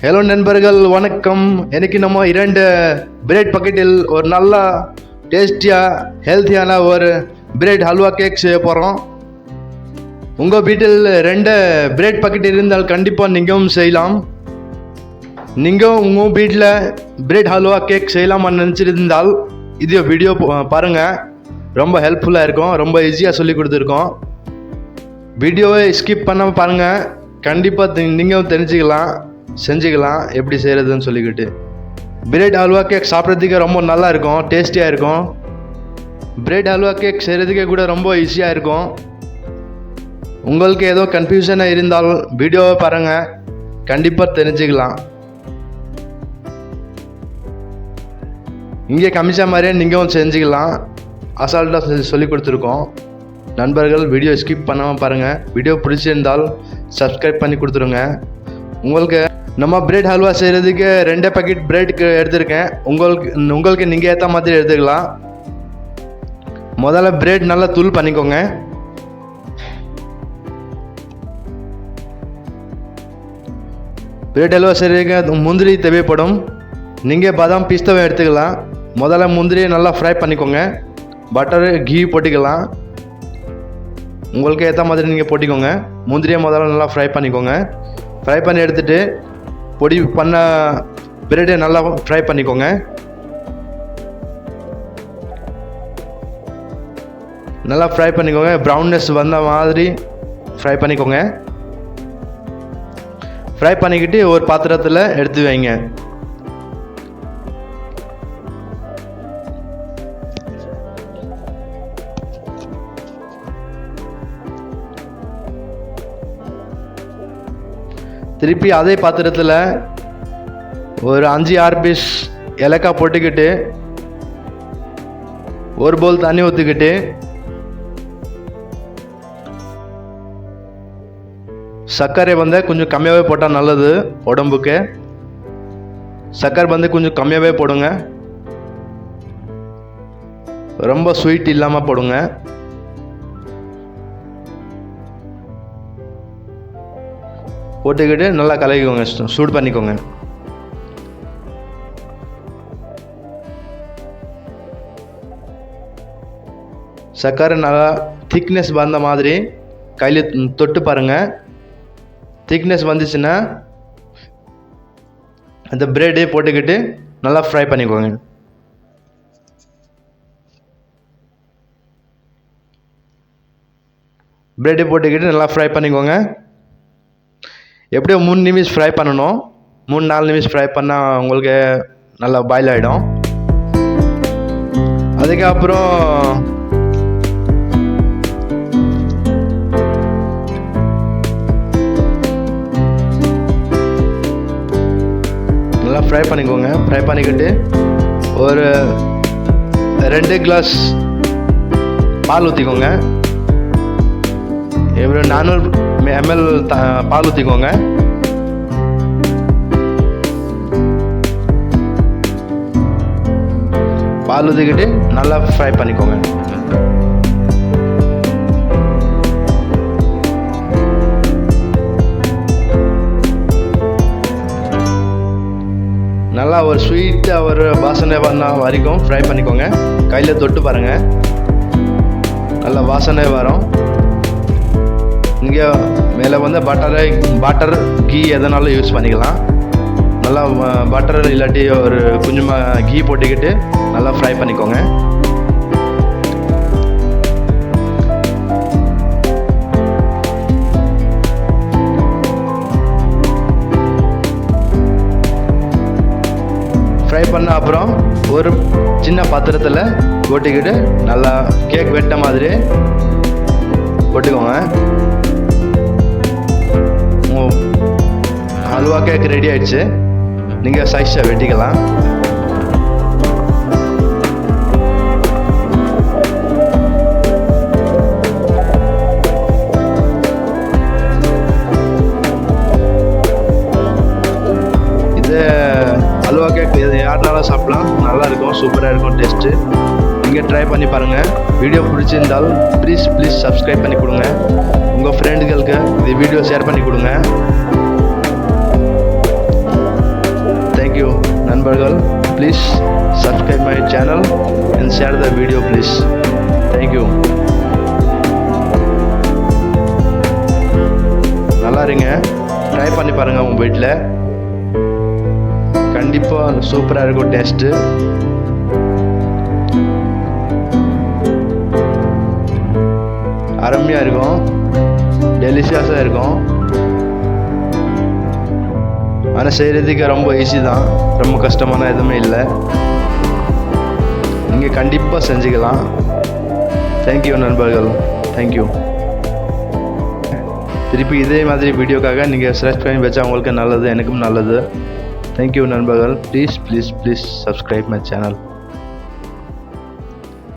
Hello நண்பர்கள் வணக்கம். எனக்கு நம்ம இரண்டு பிரெட் பக்கெட்டில் ஒரு நல்ல டேஸ்டியாக ஹெல்த்தியான ஒரு பிரெட் ஹல்வா கேக் செய்ய போகிறோம் உங்கள் வீட்டில் ரெண்டு பிரெட் பக்கெட் இருந்தால் கண்டிப்பாக நீங்களும் செய்யலாம். நீங்கள் உங்கள் வீட்டில் பிரெட் ஹல்வா கேக் செய்யலாமான்னு நினச்சிருந்தால் இது வீடியோ பாருங்கள் ரொம்ப ஹெல்ப்ஃபுல்லாக இருக்கும் ரொம்ப ஈஸியாக சொல்லி கொடுத்துருக்கோம். வீடியோவை ஸ்கிப் பண்ணாமல் பாருங்கள் கண்டிப்பாக நீங்களும் தெரிஞ்சுக்கலாம். செஞ்சுக்கலாம் எப்படி செய்கிறதுன்னு சொல்லிக்கிட்டு. பிரெட் அல்வா கேக் சாப்பிட்றதுக்கே ரொம்ப நல்லா இருக்கும் டேஸ்டியாக இருக்கும் பிரெட் அல்வா கேக் செய்கிறதுக்கே கூட ரொம்ப ஈஸியாக இருக்கும் உங்களுக்கு ஏதோ கன்ஃபியூஷனாக இருந்தால் வீடியோவை பாருங்கள் கண்டிப்பாக தெரிஞ்சுக்கலாம். இங்கே கமிச்ச மாதிரியே நீங்களும் செஞ்சுக்கலாம். அசால்ட்டாக சொல்லி கொடுத்துருக்கோம். நண்பர்கள் வீடியோ ஸ்கிப் பண்ணாமல் பாருங்கள் வீடியோ பிடிச்சிருந்தால் சப்ஸ்கிரைப் பண்ணி கொடுத்துருங்க. உங்களுக்கு நம்ம பிரெட் ஹல்வா செய்கிறதுக்கு ரெண்டே பாக்கெட் பிரெட்க்கு எடுத்திருக்கேன். உங்களுக்கு உங்களுக்கு நீங்கள் ஏற்ற மாதிரி எடுத்துக்கலாம். முதல்ல பிரெட் நல்லா தூள் பண்ணிக்கோங்க. பிரெட் ஹல்வா செய்கிறதுக்கு முந்திரி தேவைப்படும். நீங்கள் பாதாம் பிஸ்தாவை எடுத்துக்கலாம். முதல்ல முந்திரியை நல்லா ஃப்ரை பண்ணிக்கோங்க. பட்டர் கீ போட்டுக்கலாம். உங்களுக்கு ஏற்ற மாதிரி நீங்கள் போட்டிக்கோங்க. முந்திரியை முதல்ல நல்லா ஃப்ரை பண்ணிக்கோங்க. ஃப்ரை பண்ணி எடுத்துகிட்டு பொடி பண்ண பிரெட்டை நல்லா ஃப்ரை பண்ணிக்கோங்க. நல்லா ஃப்ரை பண்ணிக்கோங்க. ப்ரௌன்னஸ் வந்த மாதிரி ஃப்ரை பண்ணிக்கோங்க. ஃப்ரை பண்ணிக்கிட்டு ஒரு பாத்திரத்தில் எடுத்து வைங்க. திருப்பி அதே பாத்திரத்தில் ஒரு அஞ்சு ஆறு பீஸ் இலக்காய் போட்டுக்கிட்டு ஒரு போல் தண்ணி ஊற்றிக்கிட்டு சர்க்கரை வந்து கொஞ்சம் கம்மியாகவே போட்டால் நல்லது உடம்புக்கு. சர்க்கரை வந்து கொஞ்சம் கம்மியாகவே போடுங்க. ரொம்ப ஸ்வீட் இல்லாமல் போடுங்க. போட்டுக்கிட்டு நல்லா கலக்கிக்கோங்க சூடு பண்ணிக்கோங்க. சர்க்கரை நல்லா திக்னஸ் வந்த மாதிரி கையில் தொட்டு பாருங்கள் திக்னஸ் வந்துச்சுன்னா அந்த பிரெட்டே போட்டுக்கிட்டு நல்லா ஃப்ரை பண்ணிக்கோங்க. பிரெட்டை போட்டுக்கிட்டு நல்லா ஃப்ரை பண்ணிக்கோங்க. எப்படியும் மூணு நிமிஷம் ஃப்ரை பண்ணணும். மூணு நாலு நிமிஷம் ஃப்ரை பண்ணால் உங்களுக்கு நல்லா பாயில் ஆகிடும் அதுக்கப்புறம் நல்லா ஃப்ரை பண்ணிக்கோங்க. ஃப்ரை பண்ணிக்கிட்டு ஒரு ரெண்டு கிளாஸ் பால் ஊற்றிக்கோங்க எவ்வளோ நானூறு எம்எல் பால் ஊற்றிக்கோங்க பால் ஊற்றிக்கிட்டு நல்லா ஃப்ரை பண்ணிக்கோங்க. நல்லா ஒரு ஸ்வீட்டாக ஒரு வாசனை பண்ண வரைக்கும் ஃப்ரை பண்ணிக்கோங்க. கையில் தொட்டு பாருங்கள் நல்லா வாசனை வரும். இங்கே மேலே வந்து பட்டரை பட்டர் கீ எதனாலும் யூஸ் பண்ணிக்கலாம். நல்லா பட்டர் இல்லாட்டி ஒரு கொஞ்சமாக கீ போட்டுக்கிட்டு நல்லா ஃப்ரை பண்ணிக்கோங்க. ஃப்ரை பண்ண அப்புறம் ஒரு சின்ன பாத்திரத்தில் போட்டுக்கிட்டு நல்லா கேக் வெட்ட மாதிரி போட்டுக்கோங்க. ஹல்வா கேக் ரெடி ஆயிடுச்சு. நீங்கள் சைஸை வெட்டிக்கலாம். இது அல்வா கேக் இது யாருனாலும் சாப்பிடலாம். நல்லா இருக்கும் சூப்பராக இருக்கும் டேஸ்ட்டு நீங்கள் ட்ரை பண்ணி பாருங்கள் வீடியோ பிடிச்சிருந்தால் ப்ளீஸ் ப்ளீஸ் சப்ஸ்கிரைப் பண்ணி கொடுங்க. உங்கள் ஃப்ரெண்டுகளுக்கு இந்த வீடியோ ஷேர் பண்ணி கொடுங்க. நண்பர்கள் please subscribe my channel and share the video please thank you நல்லா இருங்க. ட்ரை பண்ணி பாருங்கள் உங்கள் வீட்டில் கண்டிப்பாக சூப்பராக இருக்கும் டேஸ்ட்டு அருமையாக இருக்கும். டெலிஷியஸாக இருக்கும். ஆனால் செய்கிறதுக்கு ரொம்ப ஈஸி தான். ரொம்ப கஷ்டமான எதுவுமே இல்லை. நீங்கள் கண்டிப்பாக செஞ்சுக்கலாம். தேங்க்யூ நண்பர்கள். தேங்க்யூ திருப்பி இதே மாதிரி வீடியோக்காக நீங்கள் சர்ச் பண்ணி வச்சா உங்களுக்கு நல்லது எனக்கும் நல்லது. தேங்க்யூ நண்பர்கள். Please please please subscribe my channel